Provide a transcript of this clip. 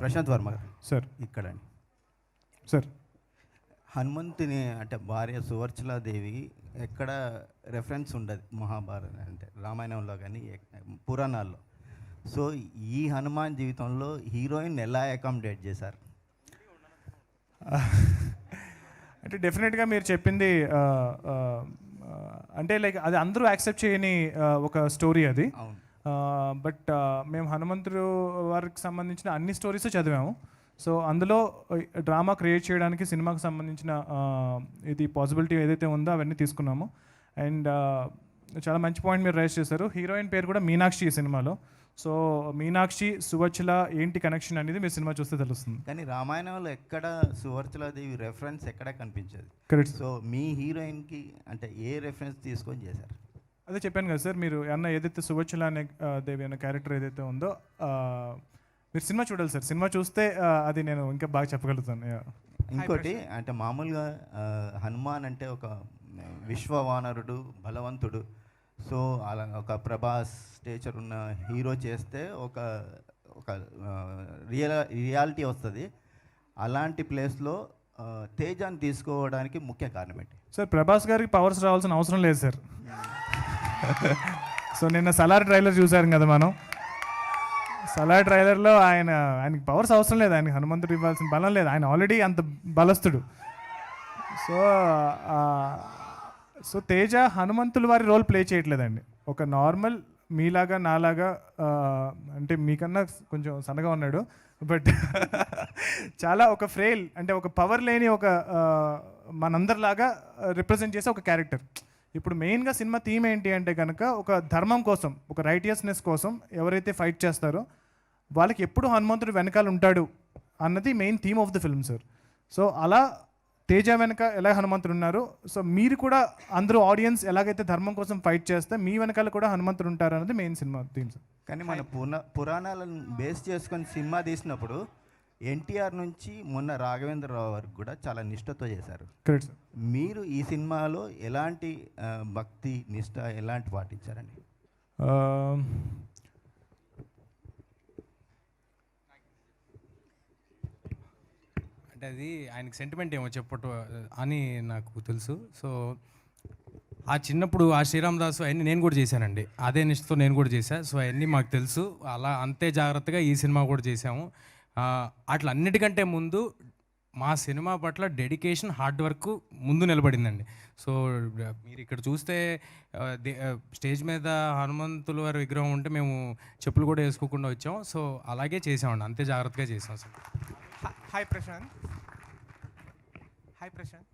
ప్రశాంత్ వర్మ గారు. సార్. ఇక్కడండి. సార్. హనుమంతుని అంటే భార్య సువర్చలాదేవి ఎక్కడ రెఫరెన్స్ ఉండదు మహాభారత అంటే రామాయణంలో కానీ పురాణాల్లో. సో ఈ హనుమాన్ జీవితంలో హీరోయిన్ ఎలా అకామిడేట్ చేశారు? అంటే డెఫినెట్గా మీరు చెప్పింది అంటే లైక్ అది అందరూ యాక్సెప్ట్ చేయని ఒక స్టోరీ అది. అవును. బట్ మేము హనుమంతుడు వారికి సంబంధించిన అన్ని స్టోరీస్ చదివాము. సో అందులో డ్రామా క్రియేట్ చేయడానికి సినిమాకి సంబంధించిన ఇది పాసిబిలిటీ ఏదైతే ఉందో అవన్నీ తీసుకున్నాము. అండ్ చాలా మంచి పాయింట్ మీరు రైజ్ చేశారు. హీరోయిన్ పేరు కూడా మీనాక్షి ఈ సినిమాలో. సో మీనాక్షి సువచ్చల ఏంటి కనెక్షన్ అనేది మీరు సినిమా చూస్తే తెలుస్తుంది. కానీ రామాయణంలో ఎక్కడ సువర్చలాదేవి రెఫరెన్స్ ఎక్కడ కనిపించదు. కరెక్ట్ సో మీ హీరోయిన్కి అంటే ఏ రెఫరెన్స్ తీసుకొని చేశారు? అదే చెప్పాను కదా సార్ మీరు అన్న ఏదైతే సువచ్చల అనే దేవి అనే క్యారెక్టర్ ఏదైతే ఉందో మీరు సినిమా చూడాలి సార్. సినిమా చూస్తే అది నేను ఇంకా బాగా చెప్పగలుగుతాను. ఇంకోటి అంటే మామూలుగా హనుమాన్ అంటే ఒక విశ్వవానరుడు బలవంతుడు. సో అలా ఒక ప్రభాస్ స్టేచర్ ఉన్న హీరో చేస్తే ఒక ఒక రియల్ రియాలిటీ వస్తుంది. అలాంటి ప్లేస్లో తేజాన్ని తీసుకోవడానికి ముఖ్య కారణం ఏంటి? సార్ ప్రభాస్ గారికి పవర్స్ రావాల్సిన అవసరం లేదు సార్. సో నిన్న సలార్ ట్రైలర్ చూసారు కదా మనం. సలార్ ట్రైలర్లో ఆయన ఆయనకి పవర్స్ అవసరం లేదు. ఆయనకి హనుమంతుడు ఇవ్వాల్సిన బలం లేదు. ఆయన ఆల్రెడీ అంత బలస్తుడు సో సో తేజ హనుమంతుల వారి రోల్ ప్లే చేయట్లేదండి. ఒక నార్మల్ మీలాగా నాలాగా అంటే మీకన్నా కొంచెం సన్నగా ఉన్నాడు. బట్ చాలా ఒక ఫ్రేల్ అంటే ఒక పవర్ లేని ఒక మనందరిలాగా రిప్రజెంట్ చేసే ఒక క్యారెక్టర్ ఇప్పుడు మెయిన్గా సినిమా థీమ్ ఏంటి అంటే కనుక ఒక ధర్మం కోసం ఒక రైటియస్నెస్ కోసం ఎవరైతే ఫైట్ చేస్తారో వాళ్ళకి ఎప్పుడు హనుమంతుడు వెనకాల ఉంటాడు అన్నది main theme of the film sir so అలా తేజ వెనక ఎలా హనుమంతుడు ఉన్నారు సో మీరు కూడా అందరూ ఆడియన్స్ ఎలాగైతే ధర్మం కోసం ఫైట్ చేస్తే మీ వెనకాల కూడా హనుమంతుడు ఉంటారు అన్నది మెయిన్ సినిమా థీమ్ సార్ కానీ మన పురాణాలను బేస్ చేసుకొని సినిమా తీసినప్పుడు ఎన్టీఆర్ నుంచి మొన్న రాఘవేంద్రరావు వరకు కూడా చాలా నిష్ఠతో చేశారు. కరెక్ట్ సార్ మీరు ఈ సినిమాలో ఎలాంటి భక్తి నిష్ఠ ఎలాంటి పాటించారండి అంటే అది ఆయనకి సెంటిమెంట్ ఏమో చెప్పట అని నాకు తెలుసు. సో ఆ చిన్నప్పుడు ఆ శ్రీరామదాసు అవన్నీ నేను కూడా చేశానండి. అదే నిష్ఠతో నేను కూడా చేశాను సో అవన్నీ మాకు తెలుసు. అలా అంతే జాగ్రత్తగా ఈ సినిమా కూడా చేశాము. అన్నిటికంటే ముందు మా సినిమా పట్ల డెడికేషన్ హార్డ్ వర్క్ ముందు నిలబడిందండి. సో మీరు ఇక్కడ చూస్తే దే- స్టేజ్ మీద హనుమంతుల వారి విగ్రహం ఉంటే మేము చెప్పులు కూడా వేసుకోకుండా వచ్చాం. సో అలాగే చేసామండి. అంతే జాగ్రత్తగా చేసాం sir hi Prashanth. Hi Prashanth.